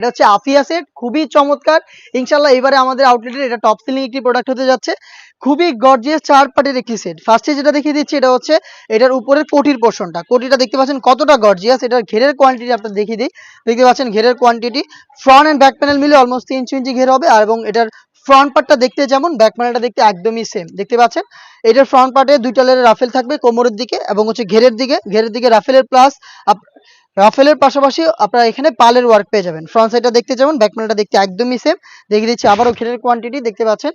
এটা হচ্ছে আফিয়া সেট খুবই চমৎকার। ইনশাল্লাহ এবারে আমাদের আউটলেটের এটা টপ সেলিং একটি প্রোডাক্ট হতে যাচ্ছে। খুবই গর্জিয়াস চার পার্টের একটি সেট ফার্স্টে যেটা দেখিয়ে দিচ্ছি, এটা হচ্ছে এটার উপরের কোটির পোর্শনটা কোটিটা দেখতে পাচ্ছেন কতটা গর্জিয়াস এটার ঘেরের কোয়ান্টিটি আপনার দেখিয়ে দিই। দেখতে পাচ্ছেন ঘেরের quantity front and back panel মিলে অলমোস্ট তিন ইঞ্চি ঘের হবে এবং এটার ফ্রন্ট পার্টটা দেখতে যেমন ব্যাক প্যানেলটা দেখতে একদমই সেম দেখতে পাচ্ছেন? এটার ফ্রন্ট পার্টে দুইটা লেয়ারের রাফেল থাকবে কোমরের দিকে এবং হচ্ছে ঘেরের দিকে। ঘেরের দিকে রাফেলের প্লাস রাফেলের পাশাপাশি আপনারা এখানে পালের ওয়ার্ক পেয়ে যাবেন। ফ্রন্ট সাইডটা দেখতে যেমন ব্যাক প্যানেলটা দেখতে একদমই সেম দেখিয়ে দিচ্ছি আবারও ঘেরের কোয়ান্টিটি দেখতে পাচ্ছেন?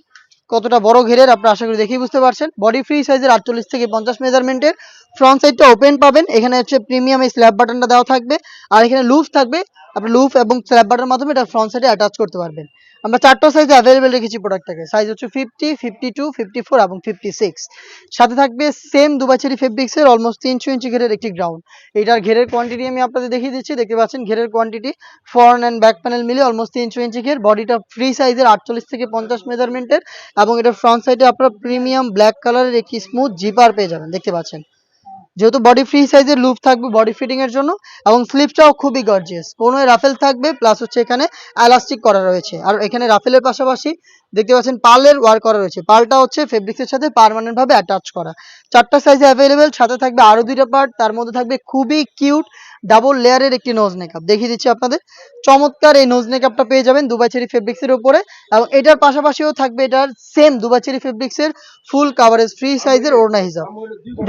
কতটা বড় ঘেরের, আপনারা আশা করি দেখেই বুঝতে পারছেন। বডি ফ্রি সাইজের আটচল্লিশ থেকে পঞ্চাশ মেজারমেন্টের ফ্রন্ট সাইডটা ওপেন পাবেন, এখানে হচ্ছে প্রিমিয়াম এই স্ল্যাব বাটনটা দেওয়া থাকবে। আর এখানে লুফ থাকবে, আপনি লুফ এবং স্ল্যাব বাটনের মাধ্যমে এটা ফ্রন্ট সাইডে অ্যাটাচ করতে পারবেন। আমরা চারটা সাইজে অ্যাভেলেবেল রেখেছি প্রোডাক্টটাকে সাইজ হচ্ছে fifty fifty two fifty four এবং ফিফটি সিক্স সাথে থাকবে সেম দুবাচেরি ফেব্রিক্সের অলমোস্ট তিনশো ইঞ্চি ঘেরের একটি গ্রাউন্ড এটার ঘেরের কোয়ান্টিটি আমি আপনাদের দেখিয়ে দিচ্ছি, দেখতে পাচ্ছেন ঘেরের quantity front and back panel মিলে অলমোস্ট তিনশো ইঞ্চি ঘের। বডিটা ফ্রি সাইজের আটচল্লিশ থেকে পঞ্চাশ মেজারমেন্টের এবং এটা ফ্রন্ট সাইডে আপনারা প্রিমিয়াম ব্ল্যাক কালারের একটি স্মুথ জিপার পেয়ে যাবেন, দেখতে পাচ্ছেন। যেহেতু বডি ফ্রি সাইজের লুপ থাকবে বডি ফিটিং এর জন্য এবং স্লিপটাও খুবই গর্জিয়াস কোনো রাফেল থাকবে প্লাস হচ্ছে এখানে এলাস্টিক করা রয়েছে। আর এখানে রাফেলের পাশাপাশি দেখতে পাচ্ছেন পার্লের ওয়ার্ক করা রয়েছে। পার্লটা হচ্ছে ফেব্রিক্সের সাথে পার্মানেন্ট ভাবে অ্যাটাচ করা। চারটা সাইজে অ্যাভেলেবেল সাথে থাকবে আরও দুইটা পার্ট তার মধ্যে থাকবে খুবই কিউট ডাবল লেয়ারের একটি নোজ মেকআপ দেখিয়ে দিচ্ছি আপনাদের। চমৎকার এই নোজ মেকআপটা পেয়ে যাবেন দুবাই চেরি ফেব্রিক্সের উপরে। এবং এটার পাশাপাশিও থাকবে এটার সেম দুবাই চেরি ফেব্রিক্সের ফুল কাভারেজ ফ্রি সাইজের ওড়না হিসাব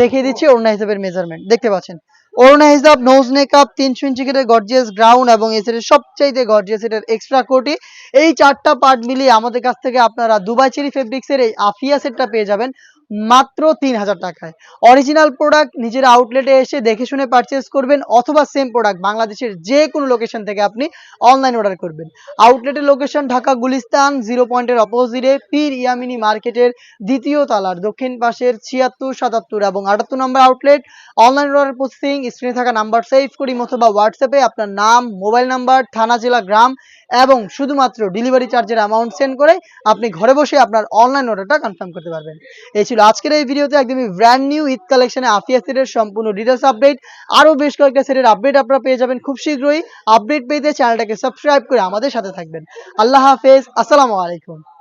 দেখিয়ে দিচ্ছি ওড়না হিসাবের মেজারমেন্ট দেখতে পাচ্ছেন? অরুণা হিসাব নোজ মেকআপ তিনশো ইঞ্চি কেটে গর্জিয়াস গ্রাউন্ড এবং এই সেটের সবচাইতে গর্জিয়াস এটার এক্সট্রা কোটি। এই চারটা পার্ট মিলিয়ে আমাদের কাছ থেকে আপনারা দুবাই চেরি ফেব্রিক্সের এই আফিয়া সেটটা পেয়ে যাবেন। মাত্র তিন হাজার টাকায়। অরিজিনাল প্রোডাক্ট নিজের আউটলেটে এসে দেখে শুনে পারচেস করবেন অথবা সেম প্রোডাক্ট বাংলাদেশের যে কোনো লোকেশন থেকে আপনি অনলাইন অর্ডার করবেন। আউটলেটের লোকেশন ঢাকা গুলিস্তান জিরো পয়েন্টের অপোজিটে পীর ইয়ামিনী মার্কেটের দ্বিতীয় তালার দক্ষিণ পাশের ছিয়াত্তর, সাতাত্তর এবং আটাত্তর নম্বর আউটলেট অনলাইন অর্ডার প্রসেসিং স্ক্রিনে থাকা নাম্বার সেভ করি অথবা হোয়াটসঅ্যাপে আপনার নাম মোবাইল নাম্বার থানা, জেলা, গ্রাম এবং শুধুমাত্র ডেলিভারি চার্জের অ্যামাউন্ট সেন্ড করে আপনি ঘরে বসে আপনার অনলাইন অর্ডারটা কনফার্ম করতে পারবেন। এই ছিল আজকের এই ভিডিওতে একদমই ব্র্যান্ড নিউ ঈদ কালেকশনে আফিয়া সেটের সম্পূর্ণ ডিটেলস আপডেট আরও বেশ কয়েকটা সেটের আপডেট আপনারা পেয়ে যাবেন খুব শীঘ্রই। আপডেট পেতে চ্যানেলটাকে সাবস্ক্রাইব করে আমাদের সাথে থাকবেন। আল্লাহ হাফেজ, আসসালামু আলাইকুম।